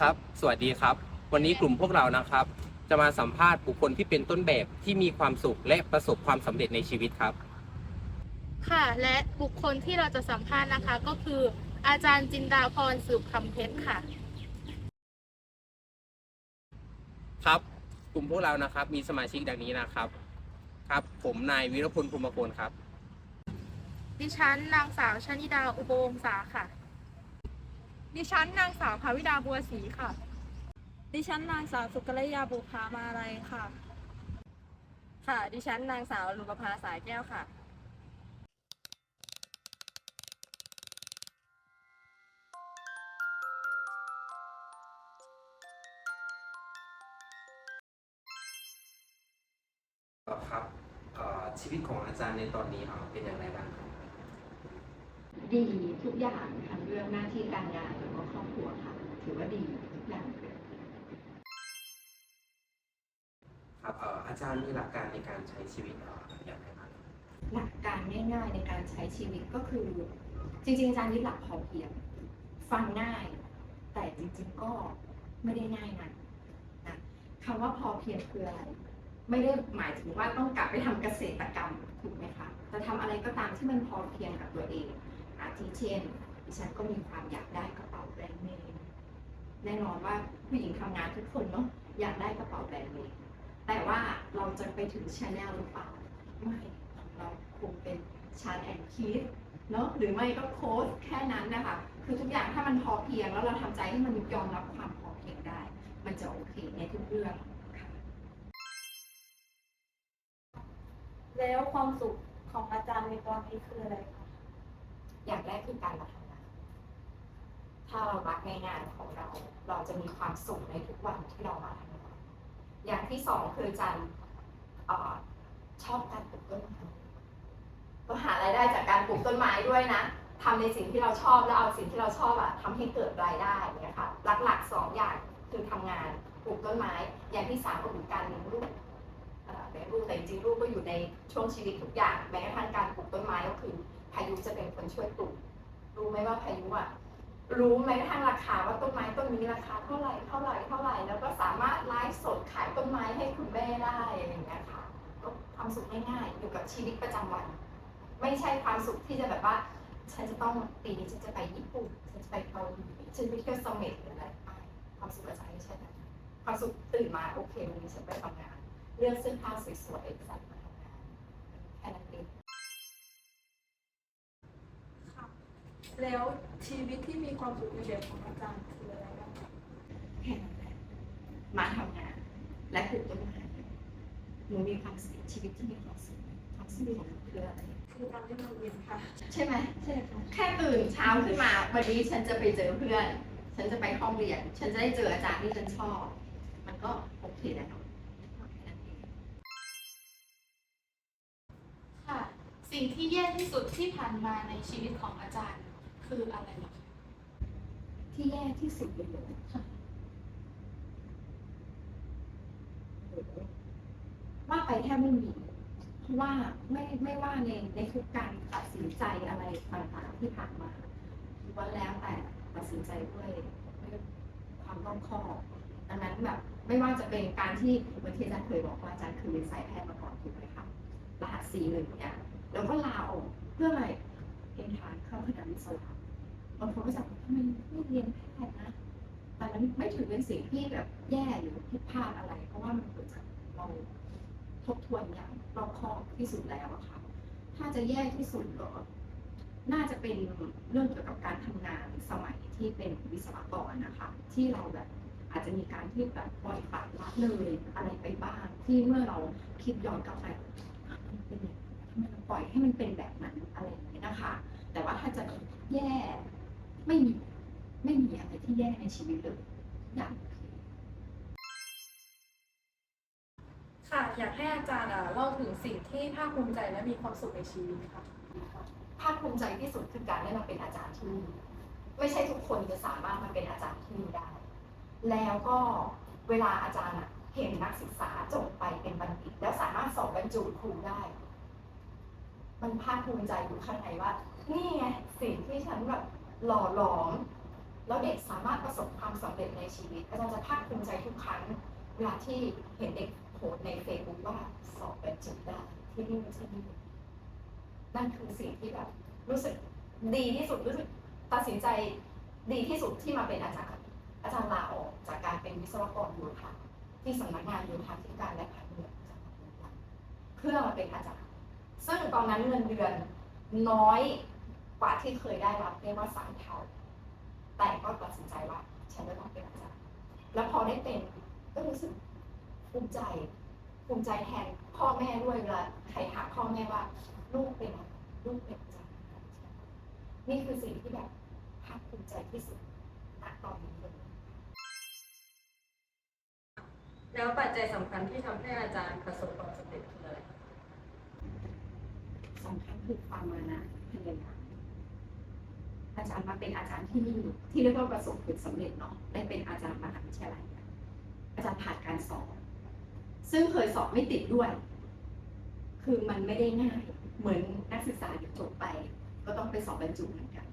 ครับ สวัสดีครับ วันนี้กลุ่มพวกเรานะครับ จะมาสัมภาษณ์บุคคลที่เป็นต้นแบบที่มีความสุขและประสบความสำเร็จในชีวิตครับ ค่ะ และบุคคลที่เราจะสัมภาษณ์นะคะ ก็คืออาจารย์จินดาพรสืบคำเพชรค่ะ ครับ กลุ่มพวกเรานะครับ มีสมาชิกดังนี้นะครับ ครับ ผมนายวิรพลภูมิโกลครับ ดิฉันนางสาวชนิดาอุโบวงศาค่ะ ดิฉันนางสาวภาวิดาบัวศรีค่ะ ดิฉันนางสาวสุกรยาบุภามาลัยค่ะ ค่ะ ดิฉันนางสาวลุปภาสายแก้วค่ะ ครับชีวิตของอาจารย์ในตอนนี้เป็นอย่างไรบ้างครับ ดีทุกอย่างทั้งเรื่องหน้าที่การงานแล้วก็ครอบครัวค่ะ ถือว่าดีทุกอย่างเลยครับเอ่ออาจารย์มีหลักการในการใช้ชีวิตเอ่ออย่างไรบ้างหลักการง่ายๆในการใช้ชีวิตก็คือ จริงๆอาจารย์ยึดหลักพอเพียงฟังง่าย แต่จริงๆก็ไม่ได้ง่ายนะนะคำว่าพอเพียงคืออะไร ไม่ได้หมายถึงว่าต้องกลับไปทำเกษตรกรรมถูกไหมคะแต่ทำอะไรก็ตามที่มันพอเพียงกับตัวเอง อาทิเช่นดิฉันก็มีความอยากได้กระเป๋าแบรนด์เนมแน่นอนว่าผู้หญิงทำงานทุกคนเนาะอยากได้กระเป๋าแบรนด์เนมแต่ว่าเราจะไปถึงชาแนลหรือเปล่าไม่เราคงเป็นชาแอนคีดเนาะหรือไม่ก็โค้ดแค่นั้นนะคะคือทุกอย่างถ้ามันพอเพียงแล้วเราทำใจให้มันยอมรับความพอเพียงได้ มันจะโอเคในทุกเรื่องแล้วความสุขของอาจารย์ในตอนนี้คืออะไรคะ อย่างแรกคือการมาทำงาน ถ้าเรารักในงานของเรา เราจะมีความสุขในทุกวันที่เรามาทำงาน อย่างที่สองคือจารย์เอ่อชอบการปลูกต้นไม้ก็หารายได้จากการปลูกต้นไม้ด้วยนะทำในสิ่งที่เราชอบแล้วเอาสิ่งที่เราชอบอะทำให้เกิดรายได้เนี่ยค่ะหลักๆสองอย่างคือทำงานปลูกต้นไม้ อย่างที่สามก็คือการเลี้ยงลูกเอ่อเลี้ยงลูกแต่จริงลูกก็อยู่ในช่วงชีวิตทุกอย่างแม้กระทั่งการปลูกต้นไม้ก็คือายุจะเป็นคนช่วยปลูกรู้ไหมว่าพายุอะรู้ไหมกระทั่งราคาว่าต้นไม้ต้นนี้ราคาเท่าไหร่เท่าไหร่เท่าไหร่แล้วก็สามารถไลฟ์สดขายต้นไม้ให้คุณแม่ได้อะไรอย่างเงี้ยค่ะก็ความสุขง่ายๆอยู่กับชีวิตประจำวัน ไม่ใช่ความสุขที่จะแบบว่า ฉันจะต้องปีนี้ฉันจะไปญี่ปุ่นฉันจะไปเกาหลีฉันไปเที่ยวสม็ดหรืออะไรไม่ความสุขอาจายไม่ใช่แบบความสุขตื่นมาโอเควันนี้ฉันไปทำงาน เลือกเสื้อผ้าสวยๆใส่มาทำงานแค่นั้นเอง แล้วชีวิตที่มีความสุขในแบบของอาจารย์คืออะไรบ้างคะแค่นั้นแหละมาทำงาน และปลูกต้นไม้หนูมีความสุขชีวิตที่มีความสุขความสุขของหนูคืออะไร คือตอนที่เราเรียนค่ะ ใช่ไหมใช่ค่ะแค่ตื่นเช้าขึ้นมา วันนี้ฉันจะไปเจอเพื่อน ฉันจะไปห้องเรียน ฉันจะได้เจออาจารย์ที่ฉันชอบ มันก็โอเคแล้วแค่นั้นเอง ค่ะ สิ่งที่แย่ที่สุดที่ผ่านมาในชีวิตของอาจารย์ คืออะไรหรอที่แย่ที่สุดเลยค่ะโอ้โหว่าไปแทบไม่มีว่าไม่ไม่ว่าในในทุกการตัดสินใจอะไรต่างๆที่ผ่านมาล้วนแล้วแต่ตัดสินใจด้วยด้วยความรอบคอบดังนั้นแบบไม่ว่าจะเป็นการที่เมือที่อาจารย์เคยบอกว่าอาจารย์คือเรียนสายแพทย์มาก่อนถูกไหมคะรหัสสีหนึ่งเนี่ยแล้วก็ลาออกเพื่ออะไร เกณฑ์ทหารเข้าคณะวิศวะบางคนก็จะทำไมไม่เรียนแพทย์นะแต่มันไม่ถือเป็นสิ่งที่แบบแย่หรือผิดพลาดอะไร เพราะว่ามันเกิดจากเราทบทวนอย่างรอบคอบที่สุดแล้วอะค่ะถ้าจะแย่ที่สุดเหรอน่าจะเป็นเรื่องเกี่ยวกับการทำงานสมัยที่เป็นวิศวกรนะคะ ที่เราแบบอาจจะมีการที่แบบปล่อยปละละเลยอะไรไปบ้างที่เมื่อเราคิดย้อนกลับไปมันเป็นอย่างทำไมเราปล่อยให้มันเป็นแบบนั้นอะไร นี้ยนะคะ แต่ว่าถ้าจะแย่ไม่มีไม่มีอะไรที่แย่ในชีวิตเลยทุกอย่างโอเคค่ะ อยากให้อาจารย์อะเล่าถึงสิ่งที่ภาคภูมิใจและมีความสุขในชีวิตค่ะภาคภูมิใจที่สุดคือการได้มาเป็นอาจารย์ที่นี่ไม่ใช่ทุกคนจะสามารถมาเป็นอาจารย์ที่นี่ได้ แล้วก็เวลาอาจารย์อะเห็นนักศึกษาจบไปเป็นบัณฑิต แล้วสามารถสอบบรรจุครูได้ มันภาคภูมิใจอยู่ข้างในว่า นี่ไงสิ่งที่ฉันแบบหล่อหลอม แล้วเด็กสามารถประสบความสำเร็จในชีวิตอาจารย์จะภาคภูมิใจทุกครั้งเวลาที่เห็นเด็กโพสในเฟซบุ๊กว่าสอบเป็นจุดได้ที่นี่ที่นี่นั่นคือสิ่งที่แบบรู้สึกดีที่สุดรู้สึกตัดสินใจดีที่สุดที่มาเป็นอาจารย์ อาจารย์ลาออกจากการเป็นวิศวกรโยธาที่สำนักงานโยธาธิการและผังเมืองจัดบุรีรัมย์เพื่อมาเป็นอาจารย์ ซึ่งตอนนั้นเงินเดือนน้อยกว่าที่เคยได้รับเรียกว่าสามเท่าแต่ก็ตัดสินใจว่าฉันจะต้องเป็นอาจารย์แล้วพอได้เป็นก็รู้สึกภูมิใจภูมิใจแทนพ่อแม่ด้วยเวลาใครถามพ่อแม่ว่าลูกเป็นอะไรลูกเป็นอาจารย์นี่คือสิ่งที่แบบภาคภูมิใจที่สุดณตอนนี้เลยแล้วปัจจัยสำคัญที่ทำให้อาจารย์ประสบความสำเร็จคืออะไร สำคัญคือความมานะพยายามอาจารย์มาเป็นอาจารย์ที่นี่ที่เรียกว่าประสบผลสำเร็จเนาะได้เป็นอาจารย์มหาวิทยาลัยเนี่ยอาจารย์ผ่านการสอบ ซึ่งเคยสอบไม่ติดด้วย คือมันไม่ได้ง่าย เหมือนนักศึกษาจบไป ก็ต้องไปสอบบรรจุเหมือนกัน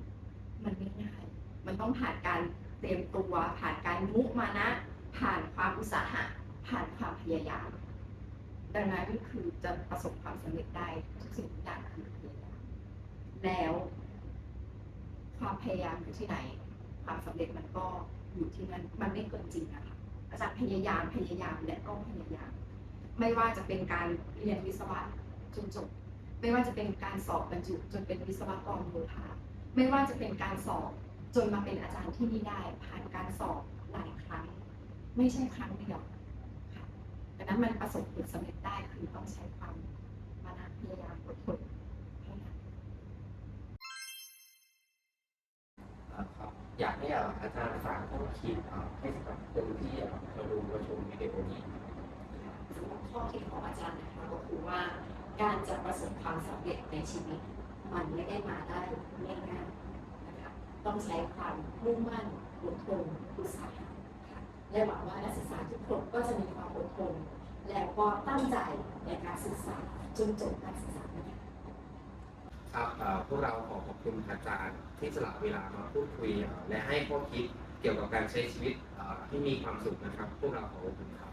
มันไม่ง่าย มันต้องผ่านการเตรียมตัว ผ่านการมุมานะ ผ่านความอุตสาหะ ผ่านความพยายาม ดังนั้นคือจะประสบความสำเร็จได้ทุกสิ่งทุกอย่างคือพยายามแล้ว ความพยายามอยู่ที่ไหน ความสำเร็จมันก็อยู่ที่นั่นมันไม่เกินจริงนะคะอาจารย์พยายามพยายามและก็พยายาม ไม่ว่าจะเป็นการเรียนวิศวะจนจบ ไม่ว่าจะเป็นการสอบบรรจุจนเป็นวิศวกรโยธาไม่ว่าจะเป็นการสอบจนมาเป็นอาจารย์ที่นี่ได้ ผ่านการสอบหลายครั้ง ไม่ใช่ครั้งเดียว ดังนั้นมันประสบผลสำเร็จได้คือต้องใช้ความมานะพยายามอดทนเท่านั้นอ่าครับอยากให้อาจารย์ฝากข้อคิดอ่าให้สำหรับคนที่มาดูมาชมวิดีโอนี้สำหรับข้อคิดของอาจารย์นะคะก็คือว่า การจะประสบความสำเร็จในชีวิต มันไม่ได้มาได้ง่ายๆนะคะต้องใช้ความมุ่งมั่นอดทนอุตสาหะ ค่ะและหวังว่านักศึกษาทุกคนก็จะมีความอดทน และก็ตั้งใจในการศึกษาจนจบการศึกษานะคะครับเอ่อพวกเราขอขอบคุณอาจารย์ที่สละเวลามาพูดคุย และให้ข้อคิดเกี่ยวกับการใช้ชีวิตที่มีความสุขนะครับ พวกเราขอขอบคุณครับ